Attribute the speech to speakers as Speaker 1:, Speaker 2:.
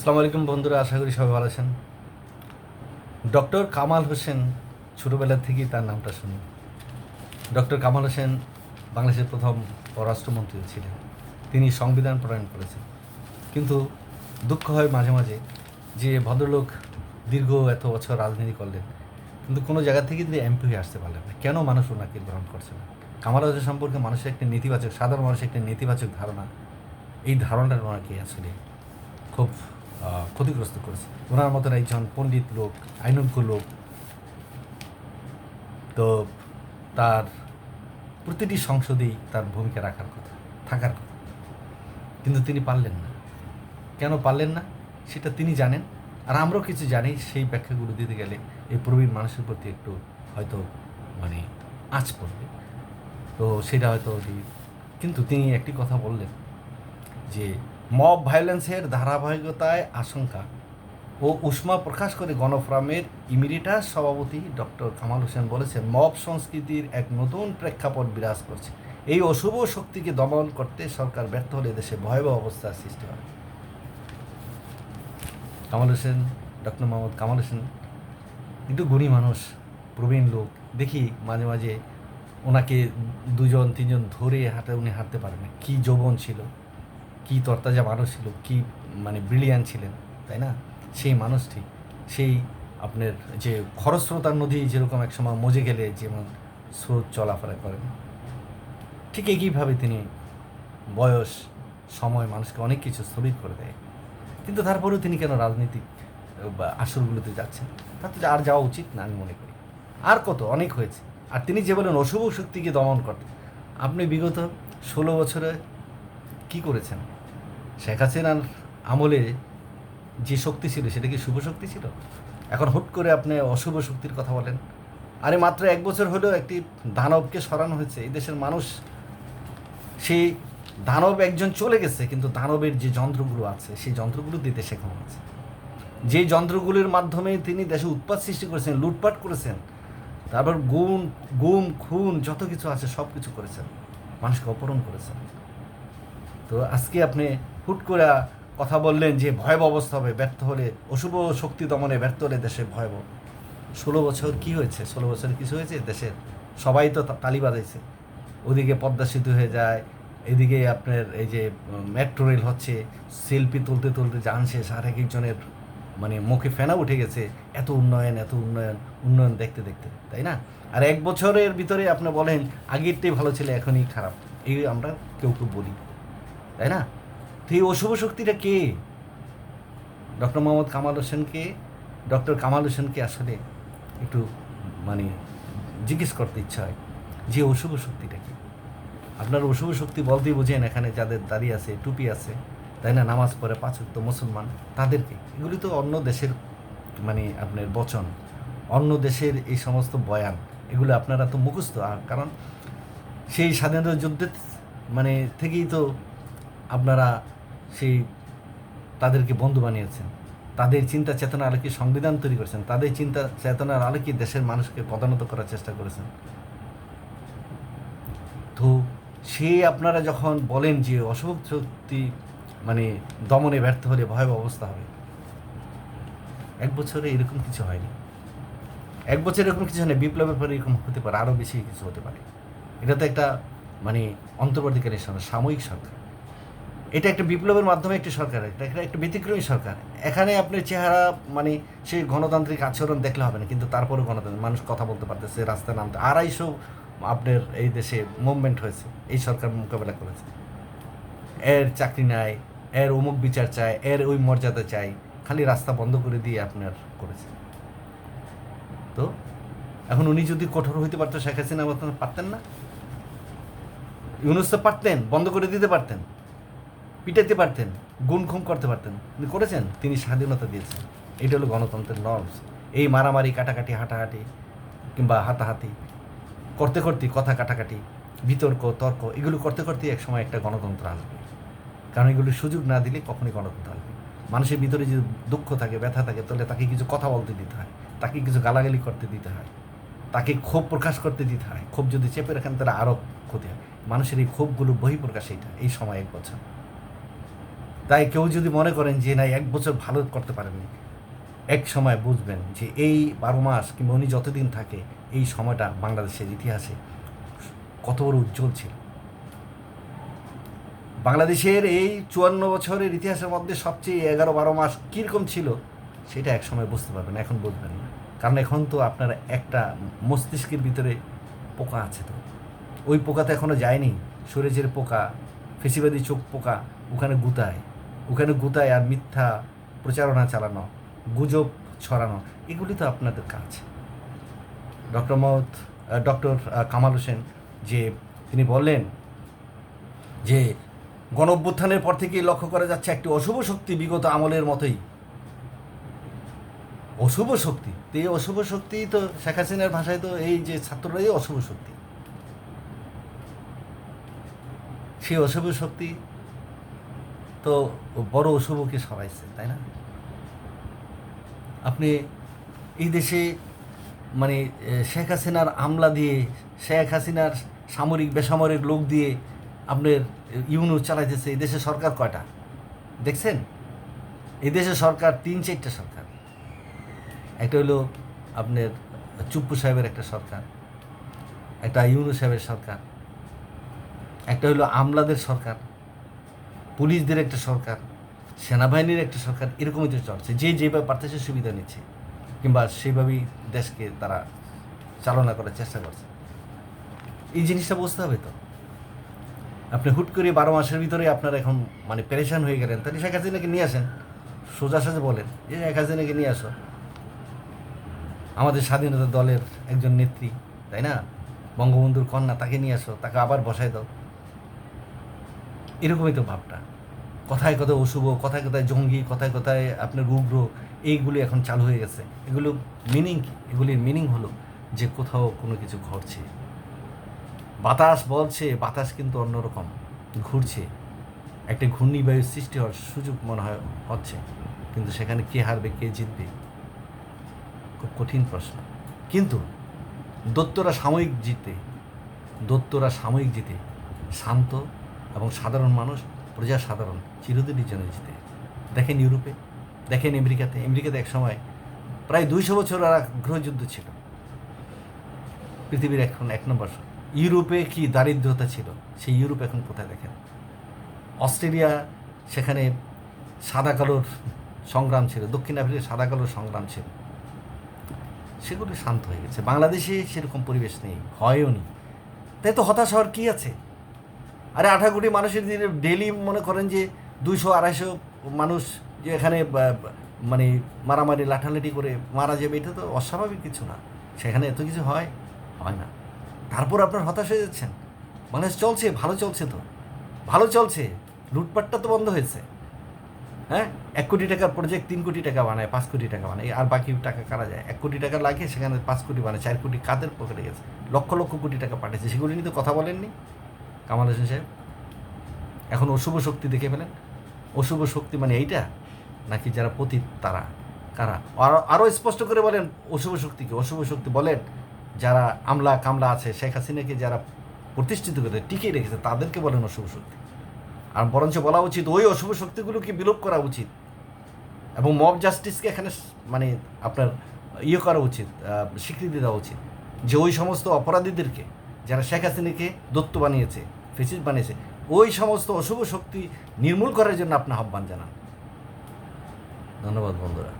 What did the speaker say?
Speaker 1: আসসালামু আলাইকুম বন্ধুরা, আশা করি সবাই ভালো আছেন। ডক্টর কামাল হোসেন ছোটোবেলা থেকেই তার নামটা শুনি। ডক্টর কামাল হোসেন বাংলাদেশের প্রথম পররাষ্ট্রমন্ত্রী ছিলেন। তিনি সংবিধান প্রণয়ন করেছেন। কিন্তু দুঃখ হয় মাঝে মাঝে যে ভদ্রলোক দীর্ঘ এত বছর রাজনীতি করলেন, কিন্তু কোনো জায়গা থেকে তিনি এমপি হয়ে আসতে পারলেন না। কেন মানুষ ওনাকে গ্রহণ করছে না? কামাল হোসেন সম্পর্কে মানুষের একটি নেতিবাচক, সাধারণ মানুষের একটি নেতিবাচক ধারণা, এই ধারণাটা ওনাকে আসলে খুব ক্ষতিগ্রস্ত করেছে ওনার মতন একজন পণ্ডিত লোক, আইনজ্ঞ লোক, তো তার প্রতিটি সংসদেই তার ভূমিকা রাখার কথা, থাকার কথা। কিন্তু তিনি পারলেন না। কেন পারলেন না? সেটা তিনি জানেন। আর আমরাও কিছু জানি, সেই ব্যাখ্যাগুলো দিতে গেলে এই প্রবীণ মানুষের প্রতি একটু হয়তো মানে আঁচ পড়বে। তো সেটা হয়তো কিন্তু তিনি একটি কথা বললেন যে মব ভায়োলেন্সের ধারাবাহিকতায় আশঙ্কা ও উষ্মা প্রকাশ করে গণফোরামের ইমিডিটাস সভাপতি ডক্টর কামাল হোসেন বলেছেন, মব সংস্কৃতির এক নতুন প্রেক্ষাপট বিরাজ করছে। এই অশুভ শক্তিকে দমন করতে সরকার ব্যর্থ হলে দেশে ভয়াবহ অবস্থার সৃষ্টি হয় কামাল হোসেন, ডক্টর মোহাম্মদ কামাল হোসেন, একটু গুণী মানুষ, প্রবীণ লোক, দেখি মাঝে মাঝে ওনাকে দুজন, তিনজন ধরে হাঁটে, উনি হাঁটতে পারেন কী যৌবন ছিল। কী তরতাজা মানুষ ছিল, কী মানে ব্রিলিয়ান ছিলেন, তাই না? সেই মানুষটি, সেই আপনার যে খরস্রোতার নদী যেরকম একসময় মজে গেলে যেমন স্রোত চলাফেরা করেন, ঠিক একইভাবে তিনি বয়স, সময় মানুষকে অনেক কিছু স্থগিত করে দেয়। কিন্তু তারপরেও তিনি কেন রাজনীতিক আসরগুলোতে যাচ্ছেন? তাতে আর যাওয়া উচিত না আমি মনে করি। আর কত, অনেক হয়েছে। আর তিনি যে বলেন অশুভ শক্তিকে দমন করতে, আপনি বিগত ষোলো বছরে কি করেছেন? শেখ হাসিনার আমলে যে শক্তি ছিল, সেটা কি শুভ শক্তি ছিল? এখন হুট করে আপনি অশুভ শক্তির কথা বলেন। আরে মাত্র এক বছর হলেও একটি দানবকে সরানো হয়েছে। এই দেশের মানুষ সেই দানব একজন চলে গেছে, কিন্তু দানবের যে যন্ত্রগুলো আছে, সেই যন্ত্রগুলো দিতে শেখানো আছে। যে যন্ত্রগুলির মাধ্যমে তিনি দেশে উৎপাদ সৃষ্টি করেছেন, লুটপাট করেছেন, তারপর গুম গুম, খুন, যত কিছু আছে সব কিছু করেছেন। মানুষকে অপহরণ করেছেন। তো আজকে আপনি হুট করে কথা বললেন যে ভয়াবহ অবস্থা হবে, ব্যর্থ হলে, অশুভ শক্তি দমনে ব্যর্থ হলে দেশে ভয়াবহ। ষোলো বছর কি হয়েছে? ষোলো বছর কিছু হয়েছে? দেশের সবাই তো তালি বাজাইছে। ওদিকে পদ্মা সেতু হয়ে যায়, এদিকে আপনার এই যে মেট্রো রেল হচ্ছে সেলফি তুলতে তুলতে যান শেষ আর এক একজনের মানে মুখে ফেনা উঠে গেছে। এত উন্নয়ন এত উন্নয়ন উন্নয়ন দেখতে দেখতে, তাই না? আর এক বছরের ভিতরে আপনি বলেন, আগেরটাই ভালো ছিল, এখনই খারাপ। এই আমরা কেউ কেউ বলি, তাই না? তো এই অশুভ শক্তিটা কে? ডক্টর মোহাম্মদ কামাল হোসেনকে, ডক্টর কামাল হোসেনকে আসলে একটু মানে জিজ্ঞেস করতে ইচ্ছা হয় যে অশুভ শক্তিটা কি? আপনার অশুভ শক্তি বলতেই বোঝেন এখানে যাদের দাঁড়িয়ে আছে, টুপি আছে, তাই না? নামাজ পড়ে পাঁচক্ত মুসলমান, তাদেরকে। এগুলি তো অন্য দেশের মানে আপনার বচন, অন্য দেশের এই সমস্ত বয়ান, এগুলো আপনারা তো মুখস্থ। কারণ সেই স্বাধীনতা যুদ্ধের মানে থেকেই তো আপনারা সেই তাদেরকে বন্ধু বানিয়েছেন। তাদের চিন্তা চেতনার আলোকে সংবিধান তৈরি করেছেন। তাদের চিন্তা চেতনার আলোকে দেশের মানুষকে পদানত করার চেষ্টা করেছেন। তো সে আপনারা যখন বলেন যে অশুভ শক্তি মানে দমনে ব্যর্থ হলে ভয়াবহ অবস্থা হবে, এক বছরে এরকম কিছু হয়নি। এক বছর এরকম কিছু হয়নি, বিপ্লবের পরে এরকম হতে পারে, আরও বেশি কিছু হতে পারে। এটা তো একটা মানে অন্তর্বর্তীকালী সরকার, সাময়িক সরকার। এটা একটা বিপ্লবের মাধ্যমে একটি সরকার, এটা একটা ব্যতিক্রমী সরকার। এখানে আপনার চেহারা মানে সেই গণতান্ত্রিক আচরণ দেখলে হবে না, কিন্তু তারপরে গণতান্ত্রিক মানুষ কথা বলতে পারতেছে, রাস্তায় নামতে। আড়াইশো আপনার এই দেশে মুভমেন্ট হয়েছে, এই সরকার মোকাবেলা করেছে। এর চাকরি নাই, এর অমুক বিচার চায় এর ওই মর্যাদা চাই, খালি রাস্তা বন্ধ করে দিয়ে আপনার করেছে। তো, এখন উনি যদি কঠোর হইতে পারতো, শেখ হাসিনা পারতেন না? ইউনুস তো পারতেন, বন্ধ করে দিতে পারতেন। পিটাতে পারতেন গুণ খুম করতে পারতেন। তিনি করেছেন? তিনি স্বাধীনতা দিয়েছেন। এটা হলো গণতন্ত্রের নর্মস এই মারামারি, কাটাকাটি, হাঁটাহাঁটি কিংবা হাতাহাতি, করতে করতে কথা কাটাকাটি, বিতর্ক, তর্ক, এগুলো করতে করতে এক সময় একটা গণতন্ত্র আসবে। কারণ এগুলো সুযোগ না দিলে কখনই গণতন্ত্র আসবে মানুষের ভিতরে যদি দুঃখ থাকে, ব্যথা থাকে, তাহলে তাকে কিছু কথা বলতে দিতে হয়। তাকে কিছু গালাগালি করতে দিতে হয়। তাকে ক্ষোভ প্রকাশ করতে দিতে হয়। ক্ষোভ যদি চেপে রাখেন, তাহলে আরও ক্ষতি হয়। মানুষের এই ক্ষোভগুলো বহিঃপ্রকাশ এইটা, এই সময়, এক বছর। তাই কেউ যদি মনে করেন যে না, এক বছর ভালো করতে পারেননি, এক সময় বুঝবেন যে এই বারো মাস কিংবা উনি যতদিন থাকে, এই সময়টা বাংলাদেশের ইতিহাসে কত বড় উজ্জ্বল ছিল। বাংলাদেশের এই চুয়ান্ন বছরের ইতিহাসের মধ্যে সবচেয়ে এগারো বারো মাস কীরকম ছিল, সেটা এক সময় বুঝতে পারবেন, এখন বুঝবেন না। কারণ এখন তো আপনার একটা মস্তিষ্কের ভিতরে পোকা আছে তো। ওই পোকা তো এখনও যায়নি সরেজের পোকা, ফেসিবাদী চোখ পোকা, ওখানে গুতায়। ওখানে আর মিথ্যা প্রচারণা চালানো, গুজব ছড়ানো, এগুলি তো আপনাদের কাজ। ডক্টর মহম্মদ ডক্টর কামাল হোসেন, যে তিনি বললেন যে গণ অভ্যুত্থানের পর থেকেই লক্ষ্য করা যাচ্ছে একটি অশুভ শক্তি বিগত আমলের মতোই। অশুভ শক্তি? তো এই অশুভ শক্তি তো শেখ হাসিনার ভাষায় তো এই যে ছাত্ররাই অশুভ শক্তি। সেই অশুভ শক্তি তো বড় অশুভকে সরাইছে তাই না? আপনি এই দেশে মানে শেখ হাসিনার আমলা দিয়ে, শেখ হাসিনার সামরিক বেসামরিক লোক দিয়ে আপনার ইউনু চালাইতেছে এই দেশের সরকার কয়টা? দেখছেন? এই দেশের সরকার তিন চারটা সরকার। একটা হলো আপনার চুপ্পু সাহেবের একটা সরকার, একটা ইউনু সাহেবের সরকার, একটা হলো আমলাদের সরকার পুলিশদের একটা সরকার, সেনাবাহিনীর একটা সরকার, এরকমই তো চলছে। যে যেভাবে পারতেছে সুবিধা নিচ্ছে, কিংবা সেইভাবেই দেশকে তারা চালনা করার চেষ্টা করছে। এই জিনিসটা বুঝতে হবে তো। আপনি হুট করে বারো মাসের ভিতরে আপনার এখন মানে পেরেশান হয়ে গেলেন, তাহলে শেখ হাসিনাকে নিয়ে আসেন। সোজা সাজে বলেন যে শেখ হাসিনাকে নিয়ে আসো। আমাদের স্বাধীনতা দলের একজন নেত্রী, তাই না? বঙ্গবন্ধুর কন্যা, তাকে নিয়ে আসো, তাকে আবার বসায় দাও। এরকমই তো ভাবটা। কথায় কথায় অশুভ, কথায় কথায় জঙ্গি, কথায় কথায় আপনার উগ্র, এইগুলি এখন চালু হয়ে গেছে। এগুলো মিনিং এগুলির মিনিং হলো যে কোথাও কোনো কিছু ঘটছে। বাতাস বলছে, বাতাস কিন্তু অন্যরকম, ঘুরছে। একটা ঘূর্ণিবায়ুর সৃষ্টি হওয়ার সুযোগ মনে হয়, হচ্ছে। কিন্তু সেখানে কে হারবে, কে জিতবে? খুব কঠিন প্রশ্ন। কিন্তু দত্তরা সাময়িক জিতে দত্তরা সাময়িক জিতে, শান্ত এবং সাধারণ মানুষ প্রজা সাধারণ চিরদিনই জন্য জিতে। দেখেন ইউরোপে, দেখেন আমেরিকাতে। আমেরিকাতে এক সময় প্রায় দুইশো বছর আর গৃহযুদ্ধ ছিল। পৃথিবীর এখন এক নম্বর। ইউরোপে কি দারিদ্রতা ছিল? সেই ইউরোপ এখন কোথায় দেখেন? অস্ট্রেলিয়া সেখানে সাদা কালোর সংগ্রাম ছিল, দক্ষিণ আফ্রিকা সাদা কালোর সংগ্রাম ছিল। সেগুলো শান্ত হয়ে গেছে। বাংলাদেশে সেরকম পরিবেশ নেই হয়ও নি তাই তো হতাশ হওয়ার কী আছে? আরে আঠারো কোটি মানুষের ডেলি মনে করেন যে দুইশো, আড়াইশো মানুষ যে এখানে মানে মারামারি, লাঠালাঠি করে মারা যাবে, এটা তো অস্বাভাবিক কিছু না। সেখানে এত কিছু হয়? হয় না। তারপর আপনার হতাশ হয়ে যাচ্ছেন। বাংলাদেশ চলছে, ভালো চলছে তো। ভালো চলছে। লুটপাটটা তো বন্ধ হয়েছে। হ্যাঁ? এক কোটি টাকার প্রজেক্ট তিন কোটি টাকা বানায়, পাঁচ কোটি টাকা বানায়। আর বাকি টাকা কারা যায়? এক কোটি টাকা লাগে সেখানে পাঁচ কোটি বানায়, চার কোটি কাদের পকেটে গেছে? লক্ষ লক্ষ কোটি টাকা পাঠিয়েছে। সেগুলি নিয়ে তো কথা বলেননি? কামাল হোসেন সাহেব, এখন অশুভ শক্তি দেখে ফেলেন। অশুভ শক্তি মানে এইটা? নাকি যারা পতীত, তারা? কারা? আরও আরও স্পষ্ট করে বলেন অশুভ শক্তিকে অশুভ শক্তি বলেন, যারা আমলা কামলা আছে, শেখ হাসিনাকে যারা প্রতিষ্ঠিত করে, টিকিয়ে রেখেছে, তাদেরকে বলেন অশুভ শক্তি। আর বরঞ্চ বলা উচিত, ওই অশুভ শক্তিগুলোকে বিলোপ করা উচিত? এবং মব জাস্টিসকে এখানে মানে আপনার ইয়ে করা উচিত স্বীকৃতি দেওয়া উচিত। যে ওই সমস্ত অপরাধীদেরকে, যারা শেখ হাসিনাকে দত্ত বানিয়েছে ফেসিস বানিয়েছে। ওই সমস্ত অশুভ শক্তি নির্মূল করার জন্য আপনি আহ্বান জানান। ধন্যবাদ বন্ধুরা।